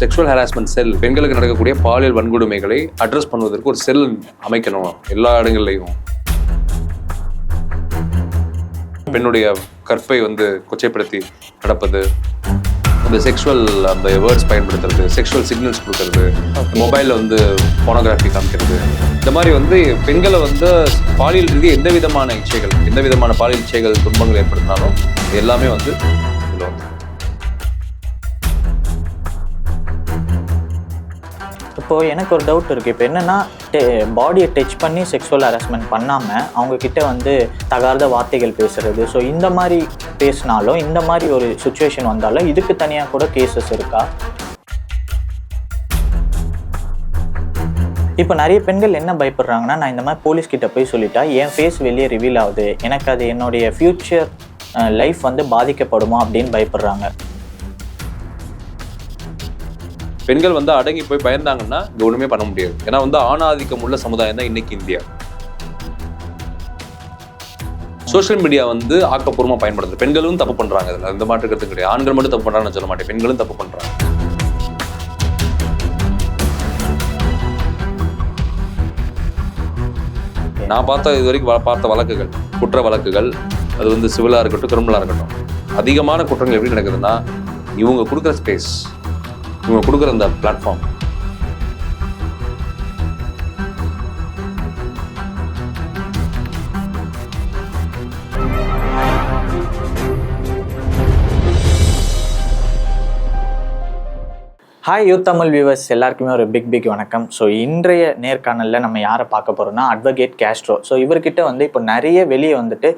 Sexual harassment செல் பெண்களுக்கு நடக்கக்கூடிய பாலியல் வன்கொடுமைகளை அட்ரஸ் பண்ணுவதற்கு ஒரு செல் அமைக்கணும் எல்லா இடங்கள்லையும். பெண்ணுடைய கற்பை வந்து கொச்சைப்படுத்தி நடப்பது அந்த செக்ஷுவல் அந்த வேர்ட்ஸ் பயன்படுத்துறது செக்ஷுவல் சிக்னல்ஸ் கொடுக்கறது மொபைலில் வந்து போனோகிராஃபி காமிக்கிறது. இந்த மாதிரி வந்து பெண்களை வந்து பாலியல் ரீதியாக எந்த விதமான இச்சைகள் எந்த விதமான பாலியல் இச்சைகள் துன்பங்கள் ஏற்படுத்தினாலும் எல்லாமே வந்து இப்போது எனக்கு ஒரு டவுட் இருக்குது இப்போ என்னென்னா பாடியை டச் பண்ணி செக்ஷுவல் ஹராஸ்மெண்ட் பண்ணாமல் அவங்கக்கிட்ட வந்து தகாத வார்த்தைகள் பேசுகிறது ஸோ இந்த மாதிரி பேசினாலும் இந்த மாதிரி ஒரு சுச்சுவேஷன் வந்தாலும் இதுக்கு தனியாக கூட கேசஸ் இருக்கா? இப்போ நிறைய பெண்கள் என்ன பயப்படுறாங்கன்னா நான் இந்த மாதிரி போலீஸ்கிட்ட போய் சொல்லிட்டா என் ஃபேஸ் வெளியே ரிவீல் ஆகுது. எனக்கு அது என்னுடைய ஃப்யூச்சர் லைஃப் வந்து பாதிக்கப்படுமா அப்படின்னு பயப்படுறாங்க. பெண்கள் வந்து அடங்கி போய் பயந்தாங்கன்னா இங்கே ஒன்றுமே பண்ண முடியாது. ஏன்னா வந்து ஆணாதிக்கம் உள்ள சமுதாயம் தான் இன்னைக்கு இந்தியா. சோஷியல் மீடியா வந்து ஆக்கப்பூர்வமாக பயன்படுத்துது பெண்களும் தப்பு பண்ணுறாங்க இதில். இந்த மாற்று கருத்து கிடையாது. ஆண்கள் மட்டும் தப்பு பண்ணுறாங்கன்னு சொல்ல மாட்டேன். பெண்களும் தப்பு பண்ணுறாங்க நான் பார்த்த இது வரைக்கும் வ- பார்த்த வழக்குகள் குற்ற வழக்குகள் அது வந்து சிவிலாக இருக்கட்டும் கிரிமினலாக இருக்கட்டும் அதிகமான குற்றங்கள் எப்படி நடக்குதுன்னா இவங்க கொடுக்குற ஸ்பேஸ் இவங்க கொடுக்குற அந்த platform hi youth Tamil viewers எல்லாருக்குமே ஒரு பிக் பிக் வணக்கம். ஸோ இன்றைய நேர்காணலில் நம்ம யாரை பார்க்க போகிறோம்னா அட்வொகேட் கேஸ்ட்ரோ ஸோ இவர்கிட்ட வந்து இப்போ நிறைய வெளியே வந்துட்டு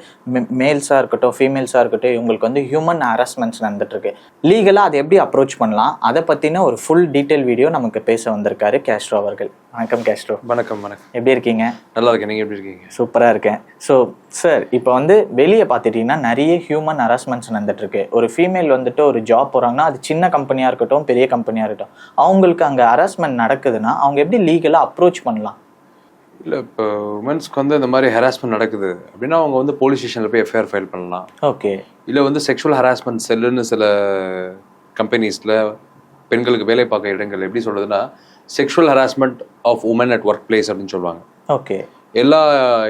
மேல்ஸாக இருக்கட்டும் ஃபீமேல்ஸாக இருக்கட்டும் இவங்களுக்கு வந்து ஹியூமன் ஹராஸ்மெண்ட்ஸ் நடந்துட்டுருக்கு. லீகலாக அதை எப்படி அப்ரோச் பண்ணலாம்? அதை பற்றின ஒரு ஃபுல் டீட்டெயில் வீடியோ நமக்கு பேச வந்திருக்காரு கேஸ்ட்ரோ அவர்கள். வணக்கம் கேஸ்ட்ரோ வணக்கம் வணக்கம். எப்படி இருக்கீங்க? நல்லா இருக்கேன். நீங்க எப்படி இருக்கீங்க? சூப்பராக இருக்கேன். ஸோ சார் இப்போ வந்து வெளியே பார்த்துட்டிங்கன்னா நிறைய ஹியூமன் ஹராஸ்மெண்ட்ஸ் நடந்துட்டுருக்கு. ஒரு ஃபீமேல் வந்துட்டு ஒரு ஜாப் போகிறாங்கன்னா அது சின்ன கம்பெனியாக இருக்கட்டும் பெரிய கம்பெனியாக இருக்கட்டும். அவங்களுக்கு அங்கே ஹராஸ்மெண்ட் நடக்குதுன்னா அவங்க எப்படி லீகலாக அப்ரோச் பண்ணலாம்? இல்ல இப்போ உமன்ஸ்க்கு வந்து இந்த மாதிரி ஹராஸ்மெண்ட் நடக்குது. அப்படின்னா அவங்க வந்து போலீஸ் ஸ்டேஷன்ல போய் எஃப்ஐஆர் ஃபைல் பண்ணலாம். ஓகே இல்ல வந்து செக்ஷுவல் ஹராஸ்மெண்ட் செல்லுன்னு சில கம்பெனிஸ்ல பெண்களுக்கு வேலை பார்க்க இடங்கள் எப்படி சொல்றதுன்னா sexual harassment of women at work place அப்படின்னு சொல்லுவாங்க. ஓகே. எல்லா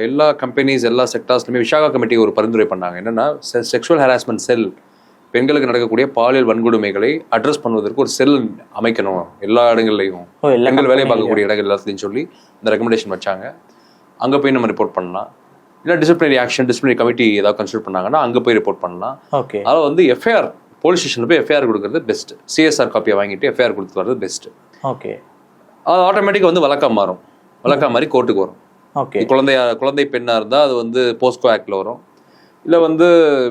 எல்லா கம்பெனிஸ் எல்லா செக்டார்ஸ்லையுமே விஷாகா கமிட்டி ஒரு பரிந்துரை பண்ணாங்க. என்னன்னா செக்ஷுவல் ஹராஸ்மெண்ட் செல் பெண்களுக்கு நடக்கக்கூடிய பாலியல் வன்கொடுமைகளை அட்ரஸ் பண்ணுவதற்கு ஒரு செல் அமைக்கணும். எல்லா இடங்கள்லையும். பெண்கள் வேலை company பார்க்கக்கூடிய இடங்கள் எல்லாத்துலையும் சொல்லி இந்த ரெக்கமெண்டேஷன் வச்சாங்க. அங்கே போய் நம்ம ரிப்போர்ட் பண்ணலாம். இல்லை டிசிப்ளினரி ஆக்ஷன் டிசிப்ளினரி கமிட்டி ஏதாவது கன்சிடர் பண்ணாங்கன்னா அங்கே போய் ரிப்போர்ட் பண்ணலாம். ஓகே. அதில் வந்து எஃப்ஐஆர் போலீஸ் ஸ்டேஷனில் போய் எஃப்ஐஆர் கொடுக்கறது பெஸ்ட் சிஎஸ்ஆர் காப்பியை வாங்கிட்டு எஃப்ஐஆர் கொடுத்து வர்றது பெஸ்ட் ஓகே. அது ஆட்டோமேட்டிக்காக வந்து வழக்கா மாறும். வழக்கா மாதிரி கோர்ட்டுக்கு வரும். ஓகே குழந்தையா குழந்தை பெண்ணா இருந்தா அது வந்து போஸ்கோ ஆக்ட்ல வரும். இல்ல வந்து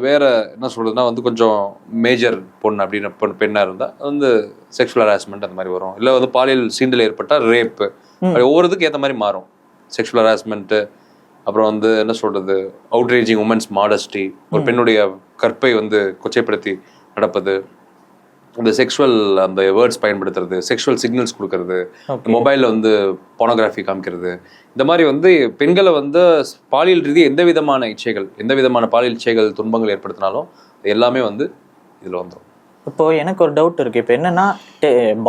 வேற என்ன சொல்றதுன்னா வந்து கொஞ்சம் மேஜர் பொண்ணு அப்படின்னு பெண் பெண்ணா இருந்தா அது வந்து செக்ஷுவல் ஹராஸ்மெண்ட் அந்த மாதிரி வரும். இல்ல வந்து பாலியல் சீண்டல் ஏற்பட்டா ரேப் ஒவ்வொருத்துக்கு ஏத்த மாதிரி மாறும். செக்ஷுவல் ஹராஸ்மெண்ட் அப்புறம் வந்து என்ன சொல்றது அவுட்ரேஜிங் உமன்ஸ் மாடஸ்டி ஒரு பெண்ணுடைய கற்பை வந்து கொச்சைப்படுத்தி நடப்பது. இந்த செக்ஷுவல் அந்த வேர்ட்ஸ் பயன்படுத்துறது செக்ஷுவல் சிக்னல்ஸ் கொடுக்கறது. மொபைலில் வந்து போனோகிராஃபி காமிக்கிறது. இந்த மாதிரி வந்து பெண்களை வந்து பாலியல் ரீதியாக எந்த விதமான இச்சைகள் எந்த விதமான பாலியல் இச்சைகள் துன்பங்கள் ஏற்படுத்தினாலும் எல்லாமே வந்து இதில் வந்துடும் இப்போ எனக்கு ஒரு டவுட் இருக்குது இப்போ என்னென்னா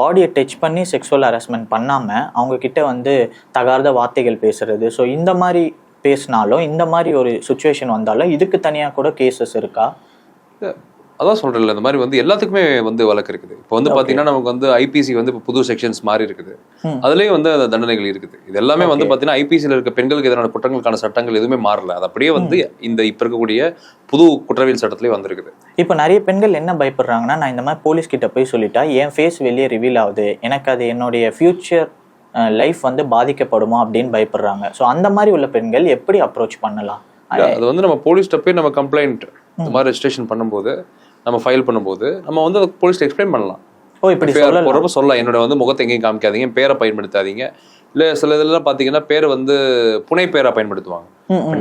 பாடியை டச் பண்ணி செக்ஸுவல் ஹராஸ்மெண்ட் பண்ணாமல் அவங்க கிட்ட வந்து தகாத வார்த்தைகள் பேசுறது. ஸோ இந்த மாதிரி பேசினாலும் இந்த மாதிரி ஒரு சுச்சுவேஷன் வந்தாலும் இதுக்கு தனியாக கூட கேசஸ் இருக்கா? அதான் சொல்றேன்ல இந்த மாதிரி வந்து எல்லாத்துக்குமே வந்து வழக்கு இருக்குது. இப்போ வந்து பாத்தீங்கன்னா நமக்கு வந்து ஐபிசி வந்து இப்போ புது செக்ஷன்ஸ் மாறி இருக்குது. அதுலயும் வந்து அந்த தண்டனைகள் இருக்குது. இது எல்லாமே வந்து Okay. பாத்தீங்கன்னா ஐபிசியில் இருக்க பெண்களுக்கு எதிரான குற்றங்களுக்கான சட்டங்கள் எதுவுமே மாறல. அது அப்படியே வந்து இந்த இப்ப இருக்கக்கூடிய புது குற்றவியல் சட்டத்திலே வந்திருக்குது. இப்போ நிறைய பெண்கள் என்ன பயப்படுறாங்கன்னா நான் இந்த மாதிரி போலீஸ் கிட்ட போய் சொல்லிட்டா என் ஃபேஸ் வெளியே ரிவீல் ஆகுது. எனக்கு அது என்னுடைய ஃப்யூச்சர் லைஃப் வந்து பாதிக்கப்படுமா அப்படின்னு பயப்படுறாங்க. ஸோ அந்த மாதிரி உள்ள பெண்கள் எப்படி அப்ரோச் பண்ணலாம்? அது வந்து நம்ம போலீஸ்ட்ட போய் நம்ம கம்ப்ளைண்ட் இந்த மாதிரி ரெஜிஸ்ட்ரேஷன் பண்ணும்போது நம்ம ஃபைல் பண்ணும்போது நம்ம வந்து போலீஸ்ல எக்ஸ்பிளைன் பண்ணலாம். ஓ இப்படி FIR சொல்லலாம். என்னோட வந்து முகத்தை எங்கேயும் காமிக்காதீங்க பேரை பயன்படுத்தாதீங்க. இல்ல சில இதெல்லாம் பாத்தீங்கன்னா பேர் வந்து புனை பேரா பயன்படுத்துவாங்க.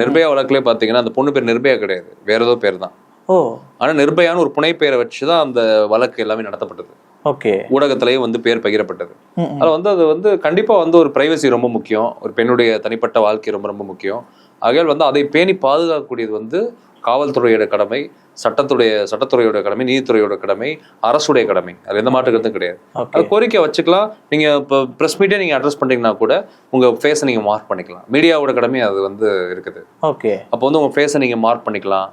நிர்பயா வழக்குலயே பாத்தீங்கன்னா அந்த பொண்ணு பேர் நிர்பயா கிடையாது. வேற ஏதோ பேர் தான். ஓ. ஆனா நிர்பயான்னு ஒரு புனை பேரை வச்சுதான் அந்த வழக்கு எல்லாமே நடத்தப்பட்டது. ஓகே. ஊடகத்திலேயே வந்து பேர் பகிரப்பட்டது. அதுல வந்து அது வந்து கண்டிப்பா வந்து ஒரு பிரைவசி ரொம்ப முக்கியம். ஒரு பெண்ணுடைய தனிப்பட்ட வாழ்க்கை ரொம்ப ரொம்ப முக்கியம். ஆகையால் வந்து அதை பேணி பாதுகாக்கக்கூடியது வந்து காவல்துறையோட கடமை சட்டத்துடைய சட்டத்துறையோட கடமை நீதித்துறையோட கடமை அரசுடைய கடமை. அது எந்த மாற்று கருத்தும் கிடையாது அது கோரிக்கை வச்சுக்கலாம். நீங்க இப்போ ப்ரெஸ் மீட்டே நீங்க அட்ரஸ் பண்றீங்கன்னா கூட உங்க ஃபேஸை நீங்க மார்க் பண்ணிக்கலாம். மீடியாவோட கடமை அது வந்து இருக்குது. ஓகே. அப்போ வந்து உங்க ஃபேஸை நீங்க மார்க் பண்ணிக்கலாம்.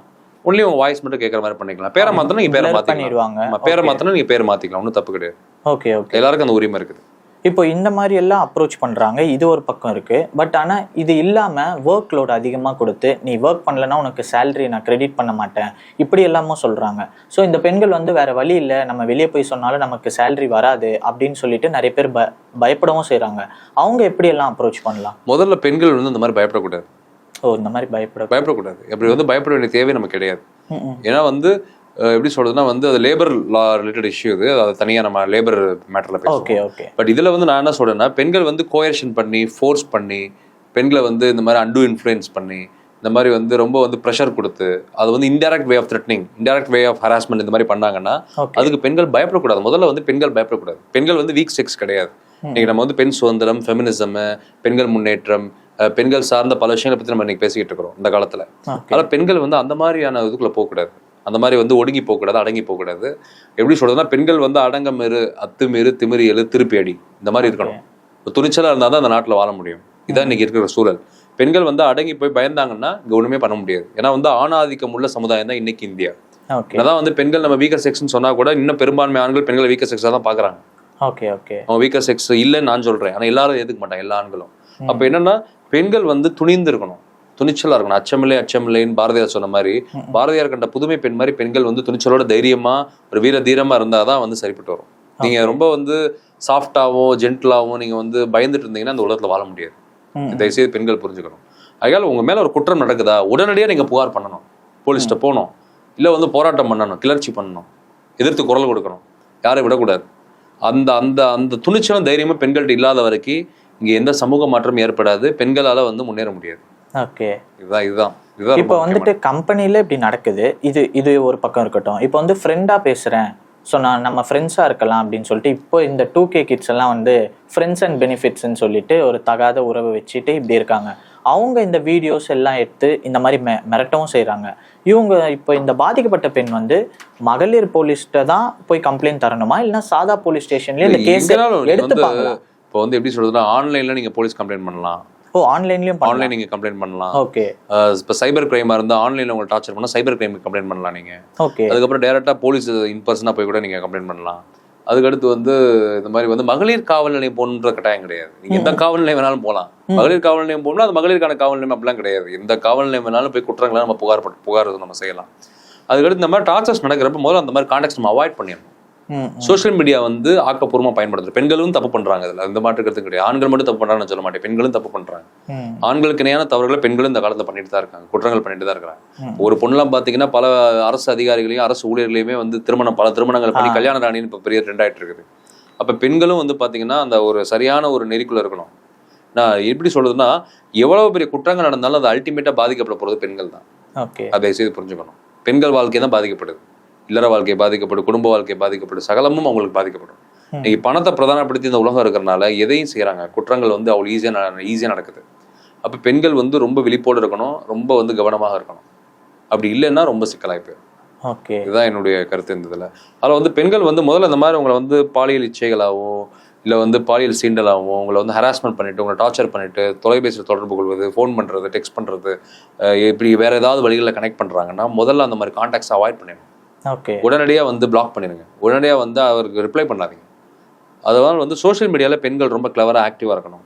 ஒன்லி உங்க வாய்ஸ் மட்டும் கேட்கற மாதிரி பண்ணிக்கலாம். பேரை மாத்தணும் நீங்க பேரை மாத்திக்கலாம். பேரை மாத்தணும் நீங்க பேரை மாத்திக்கலாம். ஒன்றும் தப்பு கிடையாது. Okay okay. எல்லாருக்கும் அந்த உரிமை இருக்குது. இப்போ இந்த மாதிரி எல்லாம் அப்ரோச் பண்றாங்க. இது ஒரு பக்கம் இருக்கு. பட் ஆனா இது இல்லாம ஒர்க் லோட் அதிகமா கொடுத்து நீ ஒர்க் பண்ணலன்னா உனக்கு சேலரி நான் கிரெடிட் பண்ண மாட்டேன். இப்படி எல்லாமும் சொல்றாங்க. ஸோ இந்த பெண்கள் வந்து வேற வழி இல்லை. நம்ம வெளியே போய் சொன்னாலும் நமக்கு சேலரி வராது அப்படின்னு சொல்லிட்டு நிறைய பேர் ப பயப்படவும் செய்றாங்க. அவங்க எப்படி எல்லாம் அப்ரோச் பண்ணலாம்? முதல்ல பெண்கள் வந்து இந்த மாதிரி பயப்படக்கூடாது. ஓ இந்த மாதிரி பயப்பட பயப்படக்கூடாது. அப்படி வந்து பயப்பட வேண்டிய தேவை நமக்கு கிடையாது. ஏன்னா வந்து எப்படி சொல்றதுன்னா வந்து அது லேபர் லா ரிலேட்டட் இஷ்யூ இது. அது தனியா நம்ம லேபர் மேட்டர்ல பேசுவோம். ஓகே ஓகே பட் இதுல வந்து நான் என்ன சொல்றேன்னா பெண்கள் வந்து கோயர்ஷன் பண்ணி ஃபோர்ஸ் பண்ணி பெண்களை வந்து இந்த மாதிரி அண்டு இன்ஃப்ளூயன்ஸ் பண்ணி இந்த மாதிரி வந்து ரொம்ப வந்து ப்ரெஷர் கொடுத்து அது வந்து indirect way of threatening indirect way of harassment இந்த மாதிரி பண்ணாங்கன்னா அதுக்கு பெண்கள் பயப்படக்கூடாது. முதல்ல வந்து பெண்கள் பயப்படக்கூடாது. பெண்கள் வந்து வீக் செக்ஸ் கிடையாது. இன்னைக்கு நம்ம வந்து பெண் சுதந்திரம் ஃபெமினிசம் பெண்கள் முன்னேற்றம் பெண்கள் சார்ந்த பல விஷயங்களை பத்தி நம்ம இன்னைக்கு பேசிக்கிட்டு இருக்கிறோம் இந்த காலத்துல. அதனால பெண்கள் வந்து அந்த மாதிரியான இதுக்குள்ள போகக்கூடாது. அந்த மாதிரி வந்து ஒடுங்கி போகக்கூடாது அடங்கி போகக்கூடாது. எப்படி சொல்றதுன்னா பெண்கள் வந்து அடங்கமிரு அத்துமீறு திமிரி எழு திருப்பி அடி. இந்த மாதிரி இருக்கணும். ஒரு துணிச்சலா இருந்தால் தான் அந்த நாட்டில் வாழ முடியும். இதான் இன்னைக்கு இருக்கிற சூழல். பெண்கள் வந்து அடங்கி போய் பயந்தாங்கன்னா இங்க ஒண்ணுமே பண்ண முடியாது. ஏன்னா வந்து ஆணாதிக்கம் உள்ள சமுதாயம் தான் இன்னைக்கு இந்தியா. என்னதான் வந்து பெண்கள் நம்ம வீக்கர் செக்ஸ்னு சொன்னா கூட இன்னும் பெரும்பான்மை ஆண்கள் பெண்களை வீக்கர் செக்ஸாக தான் பாக்குறாங்க ஓகே ஓகே. அவங்க வீக்கர் செக்ஸ் இல்லைன்னு நான் சொல்றேன். ஆனா எல்லாரும் எதுக்க மாட்டாங்க எல்லா ஆண்களும். அப்ப என்னன்னா பெண்கள் வந்து துணிந்து இருக்கணும். துணிச்சலா இருக்கணும். அச்சமில்லை அச்சமில்லைன்னு பாரதியார் சொன்ன மாதிரி பாரதியார் கண்ட புதுமை பெண் மாதிரி பெண்கள் வந்து துணிச்சலோட தைரியமா ஒரு வீர தீரமா இருந்தாதான் வந்து சரிப்பட்டு வரும். நீங்க ரொம்ப வந்து சாஃப்டாவும் ஜென்டிலாவும் நீங்க வந்து பயந்துட்டு இருந்தீங்கன்னா அந்த உலகத்துல வாழ முடியாது. தயவுசெய்து பெண்கள் புரிஞ்சுக்கணும். அதனால உங்க மேல ஒரு குற்றம் நடக்குதா? உடனடியா நீங்க புகார் பண்ணணும். போலீஸ்ட்ட போகணும். இல்ல வந்து போராட்டம் பண்ணணும் கிளர்ச்சி பண்ணணும் எதிர்த்து குரல் கொடுக்கணும். யாரையும் விடக்கூடாது. அந்த அந்த அந்த துணிச்சலும் தைரியமும் பெண்கள்ட்ட இல்லாத வரைக்கும் இங்க எந்த சமூக மாற்றம் ஏற்படாது. பெண்களால வந்து முன்னேற முடியாது. ஓகே. இதுதான் இதுதான். இப்போ வந்துட்டு கம்பெனில இப்படி நடக்குது. இது இது ஒரு பக்கம் இருக்கட்டும். இப்போ வந்து ஃப்ரெண்டா பேசுறேன். ஸோ நான் நம்ம ஃப்ரெண்ட்ஸாக இருக்கலாம் அப்படின்னு சொல்லிட்டு இப்போ இந்த டூ கே கிட்ஸ் எல்லாம் வந்து ஃப்ரெண்ட்ஸ் அண்ட் பெனிஃபிட்ஸ்ன்னு சொல்லிட்டு ஒரு தகாத உறவை வச்சுட்டு இப்படி இருக்காங்க. அவங்க இந்த வீடியோஸ் எல்லாம் எடுத்து இந்த மாதிரி மெ மிரட்டவும் செய்கிறாங்க இவங்க இப்போ இந்த பாதிக்கப்பட்ட பெண் வந்து மகளிர் போலீஸ்கிட்ட தான் போய் கம்ப்ளைண்ட் தரணுமா? இல்லைன்னா சாதா போலீஸ் ஸ்டேஷன்லேயே இந்த கேஸ் எடுத்துப்பாங்களா இப்போ வந்து எப்படி சொல்றதுன்னா ஆன்லைன்ல நீங்க போலீஸ் கம்ப்ளைண்ட் பண்ணலாம். ஓ ஆன்லைன்லயும் பண்ணலாம். ஆன்லைன் நீங்க கம்ப்ளைண்ட் பண்ணலாம். ஓகே இப்ப சைபர் கிரைமா இருந்தா ஆன்லைன்ல உங்களை டார்ச்சர் பண்ணா சைபர் கிரைம் கம்ப்ளைண்ட் பண்ணலாம் நீங்க. ஓகே அதுக்கப்புறம் டைரக்டா போலீஸ் இன் பர்சனா போய் கூட நீங்க கம்ப்ளைண்ட் பண்ணலாம். அதுக்கடுத்து வந்து இந்த மாதிரி வந்து மகளிர் காவல் நிலையம் போகணுன்ற கட்டாயம் கிடையாது. நீங்க எந்த காவல் நிலையம் வேணாலும் போகலாம். மகளிர் காவல் நிலையம் போகணும்னா அது மகளிருக்கான காவல் நிலையம் அப்படிலாம் கிடையாது. எந்த காவல் நிலையம் வேணாலும் போய் குற்றங்களை நம்ம புகார் புகார் நம்ம செய்யலாம். அதுக்கடுத்து இந்த மாதிரி டார்ச்சர்ஸ் நடக்கிறப்ப முதல்ல அந்த மாதிரி கான்டாக்ட் நம்ம அவாய்ட் பண்ணிடணும். சோஷியல் மீடியா வந்து ஆக்கப்பூர்வமா பயன்படுத்துது. பெண்களும் தப்பு பண்றாங்க இதுல. இந்த மாற்றுக்கிறது கிடையாது. ஆண்கள் மட்டும் தப்பு பண்றாங்கன்னு சொல்ல மாட்டேன். பெண்களும் தப்பு பண்றாங்க. ஆண்களுக்கு இணையான தவறுகளை பெண்களும் இந்த காலத்துல பண்ணிட்டு தான் இருக்காங்க. குற்றங்கள் பண்ணிட்டு தான் இருக்காங்க. ஒரு பொண்ணுலாம் பாத்தீங்கன்னா பல அரசு அதிகாரிகளையும் அரசு ஊழியர்களையுமே வந்து திருமணம் பல திருமணங்கள் பண்ணி. கல்யாண ராணின்னு இப்ப பெரிய ட்ரெண்ட் ஆயிட்டு இருக்குது. அப்ப பெண்களும் வந்து பாத்தீங்கன்னா அந்த ஒரு சரியான ஒரு நெறிக்குள்ள இருக்கணும். நான் எப்படி சொல்றதுன்னா எவ்வளவு பெரிய குற்றங்கள் நடந்தாலும் அது அல்டிமேட்டா பாதிக்கப்பட போறது பெண்கள் தான். அதை செய்து புரிஞ்சுக்கணும். பெண்கள் வாழ்க்கை தான் பாதிக்கப்படுது. இல்லற வாழ்க்கை பாதிக்கப்படும் குடும்ப வாழ்க்கை பாதிக்கப்படும் சகலமும் அவங்களுக்கு பாதிக்கப்படும். இன்னைக்கு பணத்தை பிரதானப்படுத்தி இந்த உலகம் இருக்கிறனால எதையும் செய்றாங்க குற்றங்கள் வந்து அவ்வளவு ஈஸியா ஈஸியா நடக்குது. அப்ப பெண்கள் வந்து ரொம்ப விழிப்போடு இருக்கணும் ரொம்ப வந்து கவனமாக இருக்கணும். அப்படி இல்லைன்னா ரொம்ப சிக்கலாகி போயிடும். ஓகே. இதுதான் என்னுடைய கருத்து இந்த இதில். அதில் வந்து பெண்கள் வந்து முதல்ல இந்த மாதிரி உங்களை வந்து பாலியல் இச்சைகளாகவோ இல்லை வந்து பாலியல் சீண்டலாகவோ உங்களை வந்து ஹராஸ்மெண்ட் பண்ணிட்டு உங்களை டார்ச்சர் பண்ணிட்டு தொலைபேசியில் தொடர்பு கொள்வது ஃபோன் பண்ணுறது டெக்ஸ்ட் பண்ணுறது இப்படி வேற ஏதாவது வழிகளில் கனெக்ட் பண்ணுறாங்கன்னா முதல்ல அந்த மாதிரி கான்டாக்ட்ஸ் அவாய்ட் பண்ணிடணும். உடனடியாக வந்து பிளாக் பண்ணிடுங்க. உடனடியாக வந்து அவருக்கு ரிப்ளை பண்ணாதீங்க. அதனால வந்து சோஷியல் மீடியாவில் பெண்கள் ரொம்ப கிளவராக ஆக்டிவாக இருக்கணும்.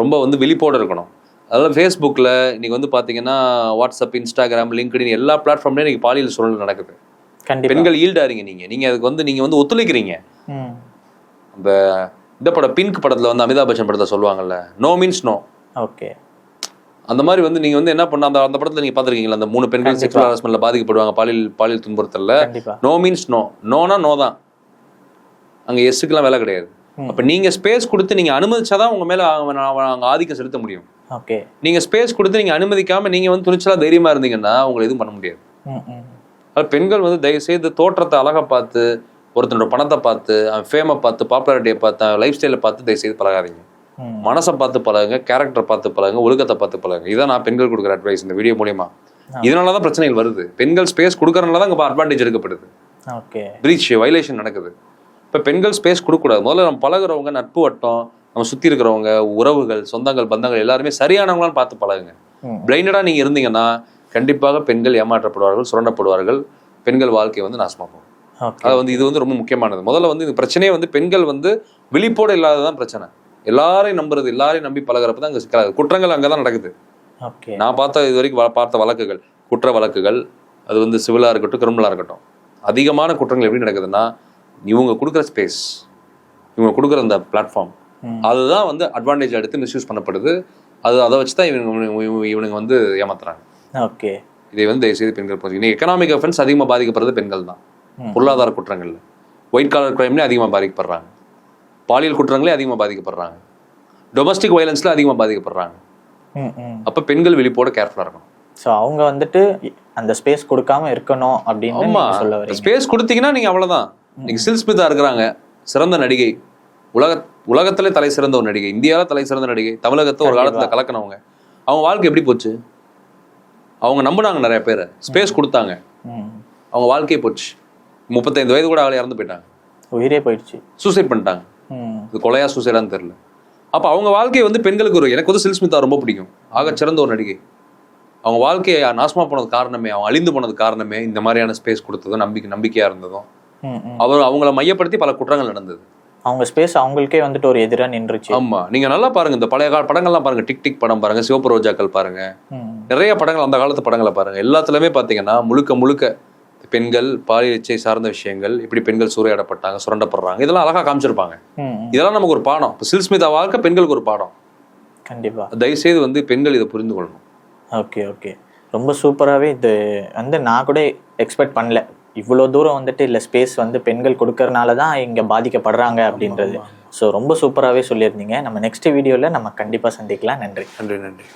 ரொம்ப வந்து விழிப்போடு இருக்கணும். அதனால ஃபேஸ்புக்கில் இன்னைக்கு வந்து பார்த்தீங்கன்னா வாட்ஸ்அப் இன்ஸ்டாகிராம் லிங்க்டின் எல்லா பிளாட்ஃபார்ம்லேயும் இன்னைக்கு பாலியல் சூழல் நடக்குது. பெண்கள் ஈல்டாறீங்க நீங்க. நீங்க அதுக்கு வந்து நீங்க வந்து ஒத்துழைக்கிறீங்க. இந்த படம் பிங்க் படத்துல வந்து அமிதாப் பச்சன் படத்தை சொல்லுவாங்கல்ல நோ மீன்ஸ் நோ ஓகே. அந்த மாதிரி வந்து நீங்க வந்து என்ன பண்ண அந்த அந்த படத்துல நீங்க பாத்திருக்கீங்களா அந்த மூணு பெண்கள். செக்ஷுவல் ஹராஸ்மெண்ட்ல பாதிக்கப்படுவாங்க பாலியல் பாலியல் துன்புறுத்தல்ல. நோ மீன்ஸ் நோ நோனா நோ தான். அங்க எஸ்ஸுக்கெல்லாம் வேலை கிடையாது. அப்ப நீங்க ஸ்பேஸ் கொடுத்து நீங்க அனுமதிச்சாதான் உங்க மேல அவங்க ஆதிக்கம் செலுத்த முடியும். ஓகே. நீங்க ஸ்பேஸ் கொடுத்து நீங்க அனுமதிக்காம நீங்க வந்து துணிச்சலா தைரியமா இருந்தீங்கன்னா உங்களை எதுவும் பண்ண முடியாது. பெண்கள் வந்து தயவு செய்து தோற்றத்தை அழகா பார்த்து ஒருத்தனோட பணத்தை பார்த்து அவன் ஃபேமை பார்த்து பாப்புலாரிட்டியை பார்த்து லைஃப் ஸ்டைலை பார்த்து தயவு செய்து பழகாதீங்க. மனசை பார்த்து பழகுங்க கேரக்டரை பார்த்து பழகுங்க ஒழுக்கத்தை பார்த்து பழகுங்க. இதான் நான் பெண்கள் கொடுக்குற அட்வைஸ் இந்த வீடியோ மூலியமா. இதனால தான் பிரச்சனைகள் வருது. பெண்கள் ஸ்பேஸ் கொடுக்கறதுனால தான் அங்கே அட்வான்டேஜ் எடுக்கப்படுது. ஓகே. பிரீச் வைலேஷன் நடக்குது. இப்போ பெண்கள் ஸ்பேஸ் கொடுக்கக்கூடாது. முதல்ல நம்ம பழகுறவங்க நட்பு வட்டம் நம்ம சுற்றி இருக்கிறவங்க உறவுகள் சொந்தங்கள் பந்தங்கள் எல்லாருமே சரியானவங்களான்னு பார்த்து பழகுங்க. பிளைண்டடாக நீங்கள் இருந்தீங்கன்னா கண்டிப்பாக பெண்கள் ஏமாற்றப்படுவார்கள் சுரண்டப்படுவார்கள். பெண்கள் வாழ்க்கை வந்து நாசமாக போகும். ஓகே. அது வந்து இது வந்து ரொம்ப முக்கியமானது. முதல்ல வந்து இந்த பிரச்சனையே வந்து பெண்கள் வந்து விழிப்போடு இல்லாததான் பிரச்சனை. எல்லாரையும் நம்புறது எல்லாரையும் நம்பி பழகுறப்ப தான் அங்கே சிக்கலாகுது குற்றங்கள் அங்கே தான் நடக்குது. ஓகே நான் பார்த்த இது வரைக்கும் பார்த்த வழக்குகள் குற்ற வழக்குகள் அது வந்து சிவிலாக இருக்கட்டும் கிரிமினலாக இருக்கட்டும் அதிகமான குற்றங்கள் எப்படி நடக்குதுன்னா இவங்க கொடுக்குற ஸ்பேஸ் இவங்க கொடுக்குற அந்த பிளாட்ஃபார்ம். அதுதான் வந்து அட்வான்டேஜ் எடுத்து மிஸ்யூஸ் பண்ணப்படுது. அது அதை வச்சு தான் இவங்க இவங்க- இவனுங்க வந்து ஏமாத்துறாங்க. ஓகே இதை வந்து தயவுசெய்து பெண்கள் இன்னைக்கு எக்கனாமிக் அஃபென்ஸ் அதிகமாக பாதிக்கப்படுறது பெண்கள் தான். பொருளாதார குற்றங்கள்ல. ஒயிட் காலர் கிரைம்லேயே அதிகமாக பாதிக்கப்படுறாங்க. பாலியல் குற்றங்களே அதிகமாக பாதிக்கப்படுறாங்க. டொமஸ்டிக் வயலன்ஸ்ல அதிகமாக பாதிக்கப்படுறாங்க. அப்போ பெண்கள் விழிப்போட கேர்ஃபுல்லாக இருக்கணும். ஸோ அவங்க வந்துட்டு அந்த ஸ்பேஸ் கொடுக்காம இருக்கணும் அப்படின்னு சொல்ல வரீங்க. ஸ்பேஸ் கொடுத்தீங்கன்னா நீங்க அவ்வளவுதான். நீங்க சில் ஸ்மிதா இருக்கிறாங்க. சிறந்த நடிகை. உலக உலகத்திலே தலை சிறந்த ஒரு நடிகை. இந்தியாவில தலை சிறந்த நடிகை. தமிழகத்தை ஒரு காலத்துல கலக்கினவங்க. அவங்க வாழ்க்கை எப்படி போச்சு? அவங்க நம்பினாங்க நிறைய பேர். ஸ்பேஸ் கொடுத்தாங்க. அவங்க வாழ்க்கையே போச்சு. முப்பத்தைந்து வயது கூட ஆள் இறந்து போயிட்டாங்க. உயிரே போயிடுச்சு. சூசைட் பண்ணிட்டாங்க. இது கொலையா சூசைடான்னு தெரியல. அப்ப அவங்க வாழ்க்கை வந்து பெண்களுக்கு ஒரு எனக்கு வந்து சில் ஸ்மிதா ரொம்ப பிடிக்கும். ஆக சிறந்த ஒரு நடிகை. அவங்க வாழ்க்கையை நாசமா போனது காரணமே அவங்க அழிந்து போனது காரணமே இந்த மாதிரியான ஸ்பேஸ் கொடுத்ததும் நம்பிக்கை நம்பிக்கையா இருந்ததும். அவர் அவங்கள மையப்படுத்தி பல குற்றங்கள் நடந்தது. அவங்க ஸ்பேஸ் அவங்களுக்கே வந்துட்டு ஒரு எதிரா நின்றுச்சு. ஆமா. நீங்க நல்லா பாருங்க இந்த பழைய கால படங்கள்லாம் பாருங்க. டிக் டிக் படம் பாருங்க சிவப்பு ரோஜாக்கள் பாருங்க. நிறைய படங்கள் அந்த காலத்து படங்களை பாருங்க. எல்லாத்துலயுமே பாத்தீங்கன்னா முழுக்க முழுக்க பெண்கள் பாலியல் இச்சை சார்ந்த விஷயங்கள் இப்படி பெண்கள் சூறையாடப்பட்டாங்க சுரண்டப்படுறாங்க. இதெல்லாம் அழகா காமிச்சிருப்பாங்க. இதெல்லாம் நமக்கு ஒரு பாடம். இப்போ சில்ஸ்மிதா வாழ்க்கை பெண்களுக்கு ஒரு பாடம். கண்டிப்பா. தயவுசெய்து வந்து பெண்கள் இதை புரிந்து கொள்ளணும். Okay okay. ரொம்ப சூப்பராகவே இது வந்து நான் கூட எக்ஸ்பெக்ட் பண்ணல. இவ்வளோ தூரம் வந்துட்டு இல்லை ஸ்பேஸ் வந்து பெண்கள் கொடுக்கறனால தான் இங்கே பாதிக்கப்படுறாங்க அப்படின்றது. ஸோ ரொம்ப சூப்பராகவே சொல்லியிருந்தீங்க. நம்ம நெக்ஸ்ட் வீடியோவில் நம்ம கண்டிப்பாக சந்திக்கலாம். நன்றி. நன்றி நன்றி.